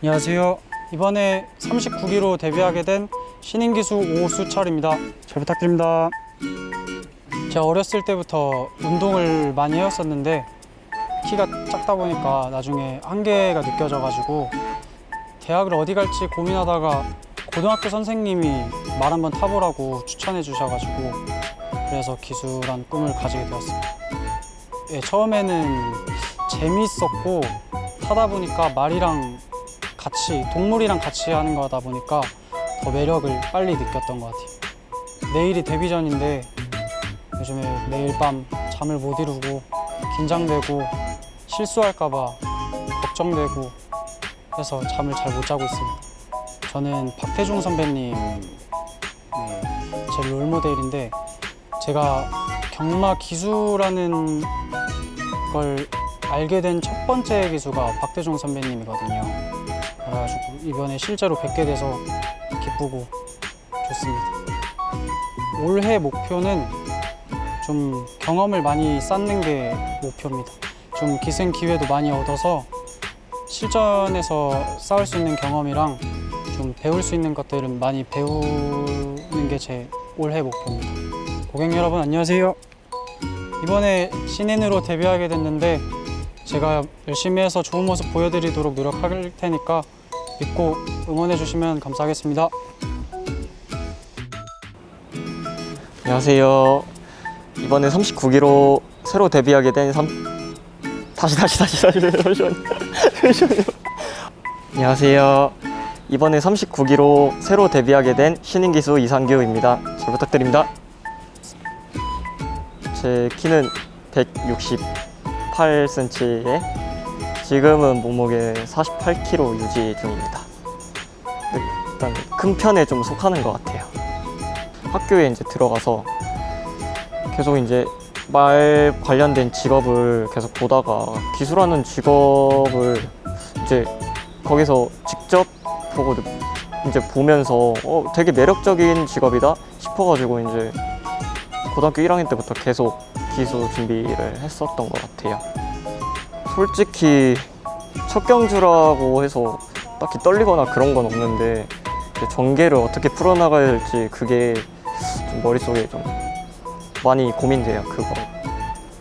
안녕하세요. 이번에 39기로 데뷔하게 된 신인 기수 오수철입니다. 잘 부탁드립니다. 제가 어렸을 때부터 운동을 많이 해왔었는데 키가 작다 보니까 나중에 한계가 느껴져가지고 대학을 어디 갈지 고민하다가 고등학교 선생님이 말 한번 타보라고 추천해 주셔가지고 그래서 기수란 꿈을 가지게 되었습니다. 예, 처음에는 재미있었고 타다 보니까 말이랑 같이 동물이랑 같이 하는 거다 보니까 더 매력을 빨리 느꼈던 것 같아요. 내일이 데뷔 전인데 요즘에 매일 밤 잠을 못 이루고 긴장되고 실수할까봐 걱정되고 해서 잠을 잘 못 자고 있습니다. 저는 박태중 선배님 네, 제 롤모델인데 제가 경마 기수라는 걸 알게 된 첫 번째 기수가 박태중 선배님이거든요. 그래가지고 이번에 실제로 뵙게 돼서 기쁘고 좋습니다. 올해 목표는 좀 경험을 많이 쌓는 게 목표입니다. 좀 기승 기회도 많이 얻어서 실전에서 쌓을 수 있는 경험이랑 좀 배울 수 있는 것들은 많이 배우는 게 제 올해 목표입니다. 고객 여러분 안녕하세요. 이번에 신인으로 데뷔하게 됐는데 제가 열심히 해서 좋은 모습 보여드리도록 노력할 테니까 믿고 응원해 주시면 감사하겠습니다. 안녕하세요. 이번에 39기로 새로 데뷔하게 된 3... 다시 다시 다시 다시 잠시만요. 잠시만요. 안녕하세요. 이번에 39기로 새로 데뷔하게 된 신인 기수 이상규입니다. 잘 부탁드립니다. 제 키는 168cm에 지금은 몸무게 48kg 유지 중입니다. 네, 일단 큰 편에 좀 속하는 것 같아요. 학교에 이제 들어가서 계속 이제 말 관련된 직업을 계속 보다가 기수라는 직업을 이제 거기서 직접 보고 느- 이제 보면서 어 되게 매력적인 직업이다 싶어가지고 이제 고등학교 1학년 때부터 계속 기수 준비를 했었던 것 같아요. 솔직히 첫 경주라고 해서 딱히 떨리거나 그런 건 없는데 전개를 어떻게 풀어나가야 될지 그게 좀 머릿속에 좀 많이 고민돼요 그거.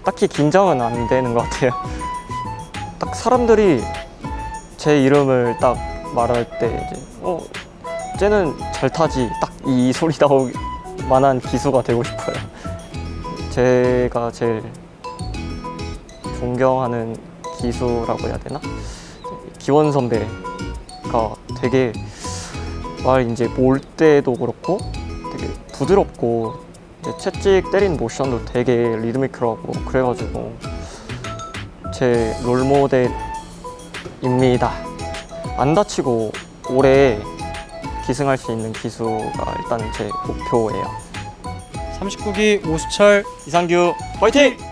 딱히 긴장은 안 되는 것 같아요. 딱 사람들이 제 이름을 딱 말할 때 이제 어 쟤는 잘 타지. 딱 이 소리 나올 만한 기수가 되고 싶어요. 제가 제일 존경하는 기수라고 해야 되나 기원 선배가 되게 말 이제 몰 때도 그렇고 되게 부드럽고 이제 채찍 때린 모션도 되게 리드미컬하고 그래가지고 제 롤모델입니다. 안 다치고 오래 기승할 수 있는 기수가 일단 제 목표예요. 39기 오수철 이상규 화이팅!